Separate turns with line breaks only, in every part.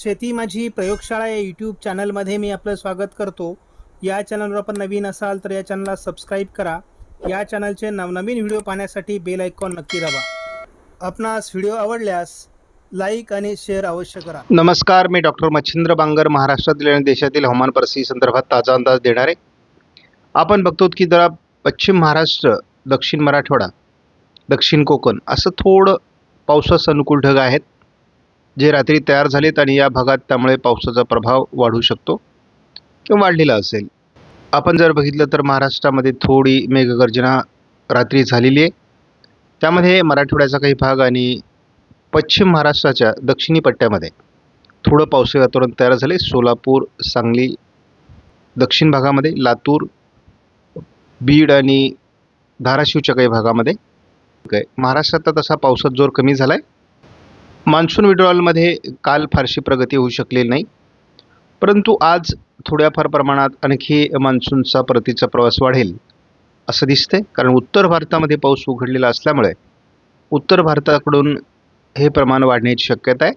शेती माझी प्रयोगशाळा या यूट्यूब चॅनलमध्ये मी आपलं स्वागत करतो. या चॅनलवर आपण नवीन असाल तर या चॅनलला सबस्क्राईब करा. या चॅनलचे नवनवीन व्हिडिओ पाहण्यासाठी बेल आयकॉन नक्की दाबा. आपणास व्हिडिओ आवडल्यास लाईक आणि शेअर अवश्य करा.
नमस्कार मी डॉक्टर मच्छिंद्र बांगर महाराष्ट्रातील आणि देशातील हवामान परिस्थिती संदर्भात ताजा अंदाज देणारे. आपण बघतो की जरा पश्चिम महाराष्ट्र दक्षिण मराठवाडा दक्षिण कोकण असं थोडं पावसास अनुकूल ढग आहेत. जे रात्री तयार झालेत आणि या भागात त्यामुळे पावसाचा प्रभाव वाढू शकतो किंवा वाढलेला असेल. आपण जर बघितलं तर महाराष्ट्रामध्ये थोडी मेघगर्जना रात्री झालेली आहे. त्यामध्ये मराठवाड्याचा काही भाग आणि पश्चिम महाराष्ट्राच्या दक्षिणी पट्ट्यामध्ये थोडं पावसाळी वातावरण तयार झाले सोलापूर सांगली दक्षिण भागामध्ये लातूर बीड आणि धाराशिवच्या काही भागामध्ये. काय महाराष्ट्रात तसा पावसात जोर कमी झाला आहे मान्सून विड्रॉलमध्ये काल फारशी प्रगती होऊ शकलेली नाही. परंतु आज थोड्याफार प्रमाणात आणखी मान्सूनचा परतीचा प्रवास वाढेल असं दिसतंय. कारण उत्तर भारतामध्ये पाऊस उघडलेला असल्यामुळे उत्तर भारताकडून हे प्रमाण वाढण्याची शक्यता आहे.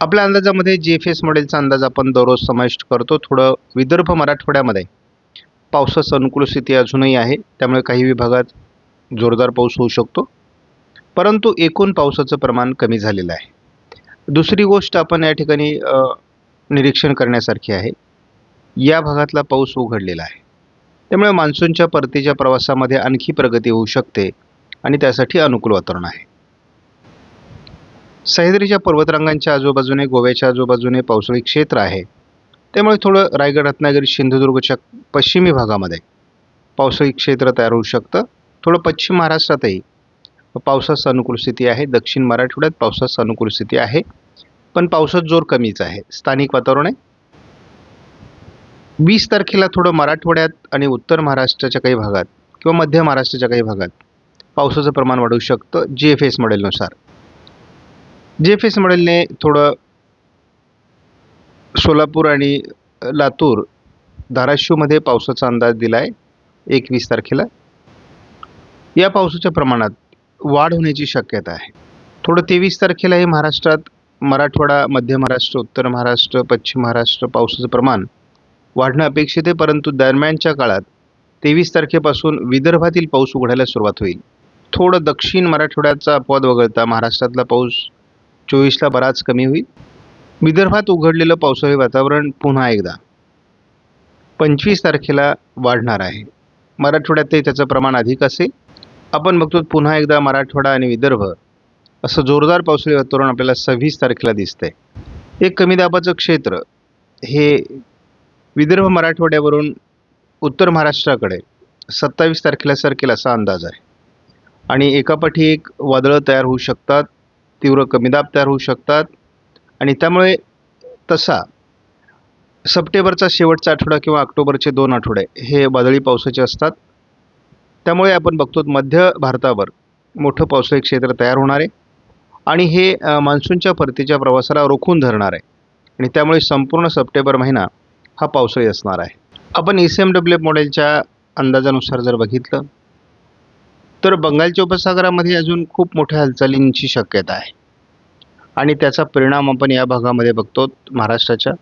आपल्या अंदाजामध्ये जी एफ एस मॉडेलचा अंदाज आपण दररोज समाविष्ट करतो. थोडं विदर्भ मराठवाड्यामध्ये पावसाचं अनुकूल स्थिती अजूनही आहे. त्यामुळे काही विभागात जोरदार पाऊस होऊ शकतो. परंतु एकूण पावसाचं प्रमाण कमी झालेलं आहे. दुसरी गोष्ट आपण या ठिकाणी निरीक्षण करण्यासारखी आहे. या भागातला पाऊस उघडलेला आहे. त्यामुळे मान्सूनच्या परतीच्या प्रवासामध्ये आणखी प्रगती होऊ शकते आणि त्यासाठी अनुकूल वातावरण आहे. सह्याद्रीच्या पर्वतरांगांच्या आजूबाजूने गोव्याच्या आजूबाजूने पावसाळी क्षेत्र आहे. त्यामुळे थोडं रायगड रत्नागिरी सिंधुदुर्गच्या पश्चिमी भागामध्ये पावसाळी क्षेत्र तयार होऊ शकतं. थोडं पश्चिम महाराष्ट्रातही पावसास अनुकूल स्थिती आहे. दक्षिण मराठवाड्यात पावसास अनुकूल स्थिती आहे. पण पावसात जोर कमीच आहे. स्थानिक वातावरण आहे. वीस तारखेला थोडं मराठवाड्यात आणि उत्तर महाराष्ट्राच्या काही भागात किंवा मध्य महाराष्ट्राच्या काही भागात पावसाचं प्रमाण वाढू शकतं जी एफ एस मॉडेलनुसार. जी एफ एस मॉडेलने थोडं सोलापूर आणि लातूर धाराशिवमध्ये पावसाचा अंदाज दिला आहे एकवीस तारखेला. या पावसाच्या प्रमाणात वाढ होण्याची शक्यता आहे. थोडं तेवीस तारखेला हे महाराष्ट्रात मराठवाडा मध्य महाराष्ट्र उत्तर महाराष्ट्र पश्चिम महाराष्ट्र पावसाचं प्रमाण वाढणं अपेक्षित आहे परंतु दरम्यानच्या काळात तेवीस तारखेपासून विदर्भातील पाऊस उघडायला सुरुवात होईल. थोडं दक्षिण मराठवाड्याचा अपवाद वगळता महाराष्ट्रातला पाऊस चोवीसला बराच कमी होईल. विदर्भात उघडलेलं पावसाळी वातावरण पुन्हा एकदा पंचवीस तारखेला वाढणार आहे. मराठवाड्यातही त्याचं प्रमाण अधिक असेल. आपण बघतो पुन्हा एकदा मराठवाडा आणि विदर्भ. असं जोरदार पावसाळी वातावरण आपल्याला सव्वीस तारखेला दिसतंय. एक कमी दाबाचं क्षेत्र हे विदर्भ मराठवाड्यावरून उत्तर महाराष्ट्राकडे सत्तावीस तारखेला सरकेल असा अंदाज आहे. आणि एकापाठी एक वादळं तयार होऊ शकतात तीव्र कमीदाब तयार होऊ शकतात. आणि त्यामुळे तसा सप्टेंबरचा शेवटचा आठवडा किंवा ऑक्टोबरचे दोन आठवडे हे वादळी पावसाचे असतात. त्यामुळे आपण बघतो मध्य भारतावर मोठं पावसाळी क्षेत्र तयार होणार आहे. आणि हे मान्सूनच्या परतीच्या प्रवासाला रोखून धरणार आहे. आणि त्यामुळे संपूर्ण सप्टेंबर महिना हा पावसाळी असणार आहे. आपण ई सी एम डब्ल्यू मॉडेलच्या अंदाजानुसार जर बघितलं तर बंगालच्या उपसागरामध्ये अजून खूप मोठ्या हालचालींची शक्यता आहे. आणि त्याचा परिणाम आपण या भागामध्ये बघतो महाराष्ट्राच्या.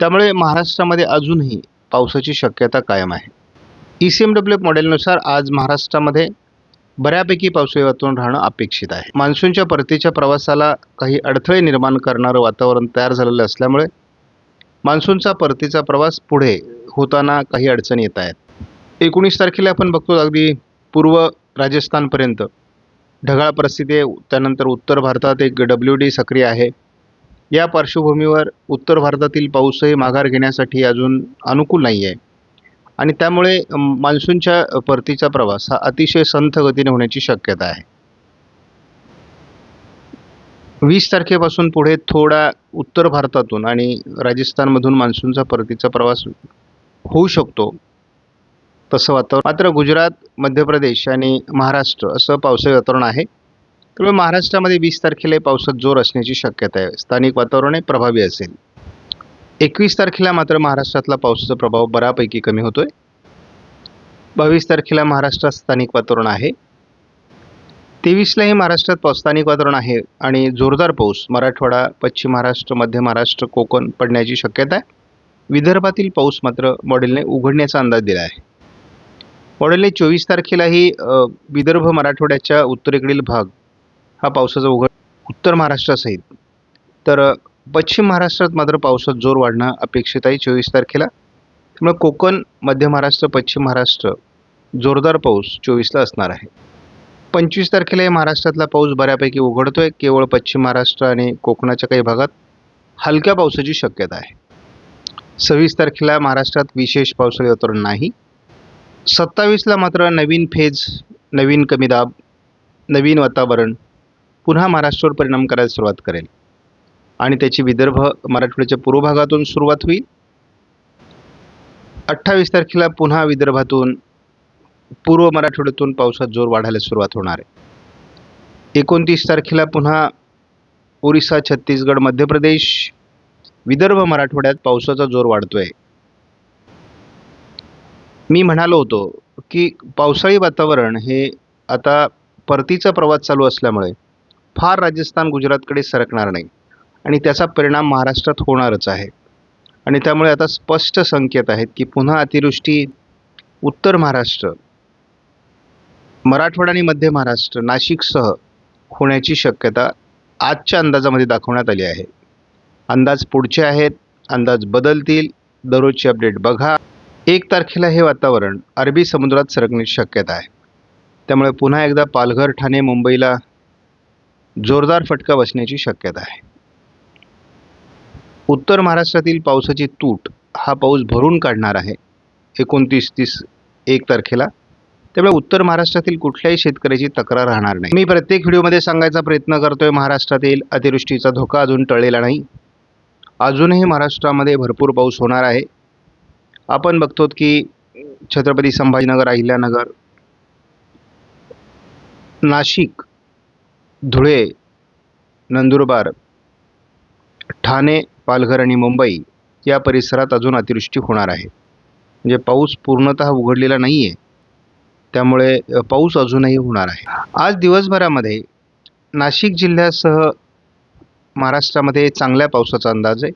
त्यामुळे महाराष्ट्रामध्ये अजूनही पावसाची शक्यता कायम आहे. ई सी एम डब्ल्यू मॉडेलनुसार आज महाराष्ट्रामध्ये बऱ्यापैकी पावसाळी वातावरण राहणं अपेक्षित आहे. मान्सूनच्या परतीच्या प्रवासाला काही अडथळे निर्माण करणारं वातावरण तयार झालेलं असल्यामुळे मान्सूनचा परतीचा प्रवास पुढे होताना काही अडचणी येत आहेत. एकोणीस तारखेला आपण बघतो अगदी पूर्व राजस्थानपर्यंत. ढगाळ परिस्थिती आहे त्यानंतर उत्तर भारतात एक डब्ल्यू डी सक्रिय आहे. या पार्श्वभूमीवर उत्तर भारतातील पाऊसही माघार घेण्यासाठी अजून अनुकूल नाही आहे आणि त्यामुळे मान्सूनच्या परतीचा प्रवास हा अतिशय संथ गतीने होण्याची शक्यता आहे. वीस तारखेपासून पुढे थोडा उत्तर भारतातून आणि राजस्थानमधून मान्सूनचा परतीचा प्रवास होऊ शकतो तसं वातावरण. मात्र गुजरात मध्य प्रदेश आणि महाराष्ट्र असं पावसाळी वातावरण आहे. त्यामुळे महाराष्ट्रामध्ये वीस तारखेला पावसात जोर असण्याची शक्यता आहे. स्थानिक वातावरण हे प्रभावी असेल. एकवीस तारखेला मात्र महाराष्ट्रातला पावसाचा प्रभाव बऱ्यापैकी कमी होतोय. बावीस तारखेला महाराष्ट्रात स्थानिक वातावरण आहे. तेवीसलाही महाराष्ट्रात पाऊस स्थानिक वातावरण आहे आणि जोरदार पाऊस मराठवाडा पश्चिम महाराष्ट्र मध्य महाराष्ट्र कोकण पडण्याची शक्यता आहे. विदर्भातील पाऊस मात्र मॉडेलने उघडण्याचा अंदाज दिला आहे. मॉडेलने चोवीस तारखेलाही विदर्भ मराठवाड्याच्या उत्तरेकडील भाग हा पावसाचा उघड उत्तर महाराष्ट्रासहित. तर पश्चिम महाराष्ट्रात मात्र पावसात जोर वाढणं अपेक्षित आहे. चोवीस तारखेला त्यामुळे कोकण मध्य महाराष्ट्र पश्चिम महाराष्ट्र जोरदार पाऊस चोवीसला असणार आहे. पंचवीस तारखेला या महाराष्ट्रातला पाऊस बऱ्यापैकी उघडतोय. केवळ पश्चिम महाराष्ट्र आणि कोकणाच्या काही भागात हलक्या पावसाची शक्यता आहे. सव्वीस तारखेला महाराष्ट्रात विशेष पावसाळी वातावरण नाही. सत्तावीसला मात्र नवीन फेज नवीन कमी दाब नवीन वातावरण पुन्हा महाराष्ट्रावर परिणाम करायला सुरुवात करेल. आणि त्याची विदर्भ मराठवाड्याच्या पूर्व भागातून सुरुवात होईल. अठ्ठावीस तारखेला पुन्हा विदर्भातून पूर्व मराठवाड्यातून पावसात जोर वाढायला सुरुवात होणार आहे. एकोणतीस तारखेला पुन्हा ओरिसा छत्तीसगड मध्य प्रदेश विदर्भ मराठवाड्यात पावसाचा जोर वाढतोय. मी म्हणालो होतो की पावसाळी वातावरण हे आता परतीचा प्रवास चालू असल्यामुळे फार राजस्थान गुजरातकडे सरकणार नाही. आणि त्याचा परिणाम महाराष्ट्रात होणारच आहे. आणि त्यामुळे आता स्पष्ट संकेत आहेत की पुन्हा अतिवृष्टी उत्तर महाराष्ट्र मराठवाडा आणि मध्य महाराष्ट्र नाशिकसह होण्याची शक्यता आजच्या अंदाजामध्ये दाखवण्यात आली आहे. अंदाज पुढचे आहेत अंदाज बदलतील दररोजची अपडेट बघा. एक तारखेला हे वातावरण अरबी समुद्रात सरकण्याची शक्यता आहे. त्यामुळे पुन्हा एकदा पालघर ठाणे मुंबईला जोरदार फटका बसण्याची शक्यता आहे. उत्तर महाराष्ट्रातील पावसाची तूट हा पाऊस भरून काढणार आहे. एकोणतीस तीस एक तारखेला. त्यामुळे उत्तर महाराष्ट्रातील कुठल्याही शेतकऱ्याची तक्रार राहणार नाही. मी प्रत्येक व्हिडिओमध्ये सांगायचा प्रयत्न करतोय महाराष्ट्रातील अतिवृष्टीचा धोका अजून टळलेला नाही. अजूनही महाराष्ट्रामध्ये भरपूर पाऊस होणार आहे. आपण बघतो की छत्रपती संभाजीनगर अहिल्यानगर नाशिक धुळे नंदुरबार ठाणे पालघर आणि मुंबई या परिसरात अजून अतिवृष्टी होणार आहे. म्हणजे पाऊस पूर्णतः उघडलेला नाही आहे त्यामुळे पाऊस अजूनही होणार आहे. आज दिवसभरामध्ये नाशिक जिल्ह्यासह महाराष्ट्रामध्ये चांगल्या पावसाचा अंदाज आहे.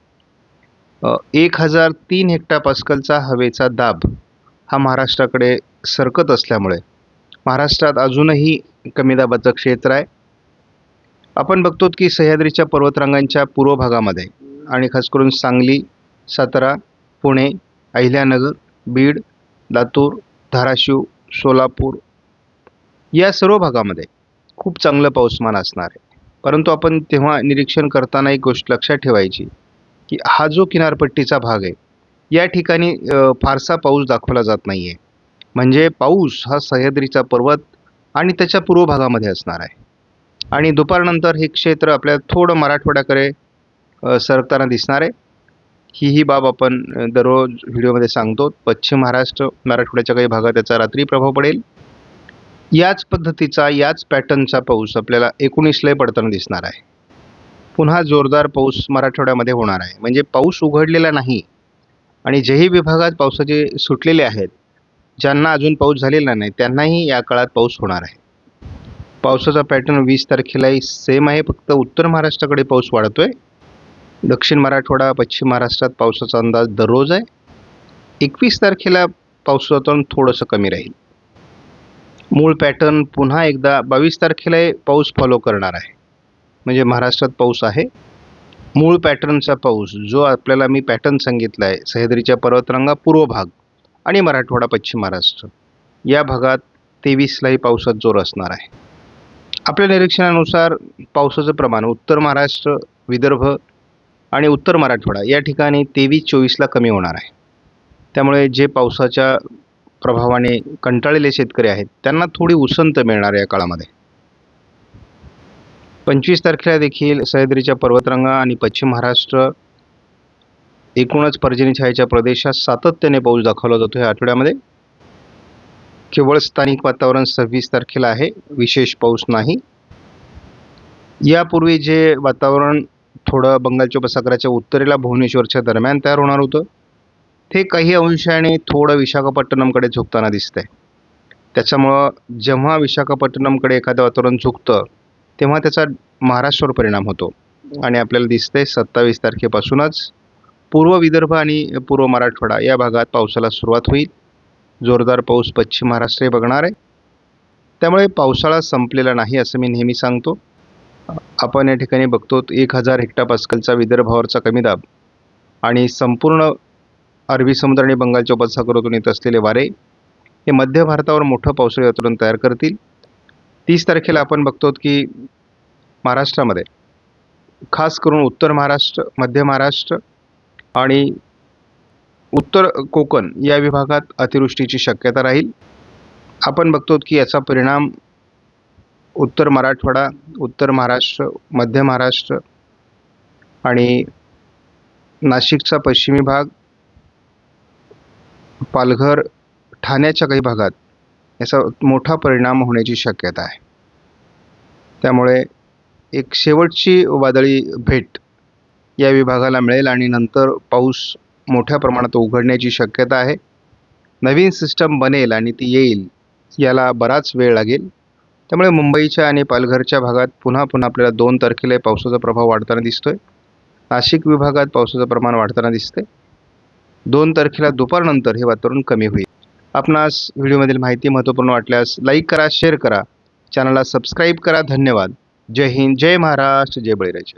एक हजार तीन हेक्टर पास्कलचा हवेचा दाब हा महाराष्ट्राकडे सरकत असल्यामुळे महाराष्ट्रात अजूनही कमी दाबाचं क्षेत्र आहे. आपण बघतो की सह्याद्रीच्या पर्वतरांगांच्या पूर्व भागामध्ये आणि खास करून सांगली सातारा पुणे अहिल्यानगर बीड लातूर धाराशिव सोलापूर या सर्व भागामध्ये खूप चांगलं पाऊसमान असणार आहे. परंतु आपण तेव्हा निरीक्षण करताना एक गोष्ट लक्षात ठेवायची की हा जो किनारपट्टीचा भाग आहे या ठिकाणी फारसा पाऊस दाखवला जात नाही आहे म्हणजे पाऊस हा सह्याद्रीचा पर्वत आणि त्याच्या पूर्व भागामध्ये असणार आहे. आणि दुपारनंतर हे क्षेत्र आपल्या थोडं मराठवाड्याकडे सरकताना दिसणार आहे. ही ही बाब आपण दररोज व्हिडिओमध्ये सांगतो. पश्चिम महाराष्ट्र मराठवाड्याच्या काही भागात याचा रात्री प्रभाव पडेल. याच पद्धतीचा याच पॅटर्नचा पाऊस आपल्याला एकोणीसलाही पडताना दिसणार आहे. पुन्हा जोरदार पाऊस मराठवाड्यामध्ये होणार आहे. म्हणजे पाऊस उघडलेला नाही. आणि जेही विभागात पावसाचे सुटलेले आहेत ज्यांना अजून पाऊस झालेला नाही त्यांनाही या काळात पाऊस होणार आहे. पावसाचा पॅटर्न वीस तारखेलाही सेम आहे. फक्त उत्तर महाराष्ट्राकडे पाऊस वाढतो आहे दक्षिण मराठवाडा पश्चिम महाराष्ट्रात पावसाचा अंदाज दररोज आहे. एकवीस तारखेला पावसाचं थोडंसं कमी राहील. मूळ पॅटर्न पुन्हा एकदा बावीस तारखेलाही पाऊस फॉलो करणार आहे. म्हणजे महाराष्ट्रात पाऊस आहे. मूळ पॅटर्नचा पाऊस जो आपल्याला मी पॅटर्न सांगितला आहे सह्याद्रीच्या पर्वतरांगा पूर्व भाग आणि मराठवाडा पश्चिम महाराष्ट्र या भागात तेवीसलाही पावसात जोर असणार आहे. आपल्या निरीक्षणानुसार पावसाचं प्रमाण उत्तर महाराष्ट्र विदर्भ आणि उत्तर मराठवाडा या ठिकाणी तेवीस चोवीसला कमी होणार आहे. त्यामुळे जे पावसाच्या प्रभावाने कंटाळलेले शेतकरी आहेत त्यांना थोडी उसंत मिळणार आहे या काळामध्ये. पंचवीस तारखेला देखील सह्याद्रीच्या पर्वतरांगा आणि पश्चिम महाराष्ट्र एकूणच पर्जनी छायेच्या प्रदेशात सातत्याने पाऊस दाखवला जातो या आठवड्यामध्ये. केवळ स्थानिक वातावरण सव्वीस तारखेला आहे विशेष पाऊस नाही. यापूर्वी जे वातावरण थोडं बंगालच्या उपसागराच्या उत्तरेला भुवनेश्वरच्या दरम्यान तयार होणार होतं. ते काही अंशाने थोडं विशाखापट्टणमकडे झुकताना दिसतंय. त्याच्यामुळं जेव्हा विशाखापट्टणमकडे एखादं वातावरण झुकतं तेव्हा त्याचा महाराष्ट्रावर परिणाम होतो. आणि आपल्याला दिसतंय सत्तावीस तारखेपासूनच पूर्व विदर्भ आणि पूर्व मराठवाडा या भागात पावसाला सुरुवात होईल. जोरदार पाऊस पश्चिम महाराष्ट्रही बघणार आहे. त्यामुळे पावसाळा संपलेला नाही असं मी नेहमी सांगतो. आपण या ठिकाणी बघतो एक हजार हेक्टापास्कलचा विदर्भावरचा कमी दाब आणि संपूर्ण अरबी समुद्र आणि बंगालच्या उपसागरातून येत असलेले वारे हे मध्य भारतावर मोठं पावसाळी वातावरण तयार करतील. तीस तारखेला आपण बघतो की महाराष्ट्रामध्ये खास करून उत्तर महाराष्ट्र मध्य महाराष्ट्र आणि उत्तर कोकण या विभागात अतिवृष्टीची शक्यता राहील. आपण बघतो की याचा परिणाम उत्तर मराठवाडा उत्तर महाराष्ट्र मध्य महाराष्ट्र आणि नाशिकचा पश्चिमी भाग पालघर ठाण्याच्या काही भागात याचा मोठा परिणाम होण्याची शक्यता आहे. त्यामुळे एक शेवटची वादळी भेट या विभागाला मिळेल आणि नंतर पाऊस मोठ्या प्रमाणात उघडण्याची शक्यता आहे. नवीन सिस्टम बनेल आणि ती येईल याला बराच वेळ लागेल. त्यामुळे मुंबईच्या आणि पालघरच्या भागात पुन्हा पुन्हा आपल्याला दोन तारखेला पावसाचा प्रभाव वाढताना दिसतोय. नाशिक विभागात पावसाचं प्रमाण वाढताना दिसते दोन तारखेला दुपारनंतर हे वातावरण कमी होईल. आपणास व्हिडिओमधील माहिती महत्त्वपूर्ण वाटल्यास लाईक करा शेअर करा. चॅनलला सबस्क्राईब करा. धन्यवाद. जय हिंद जय महाराष्ट्र जय बळीराजा.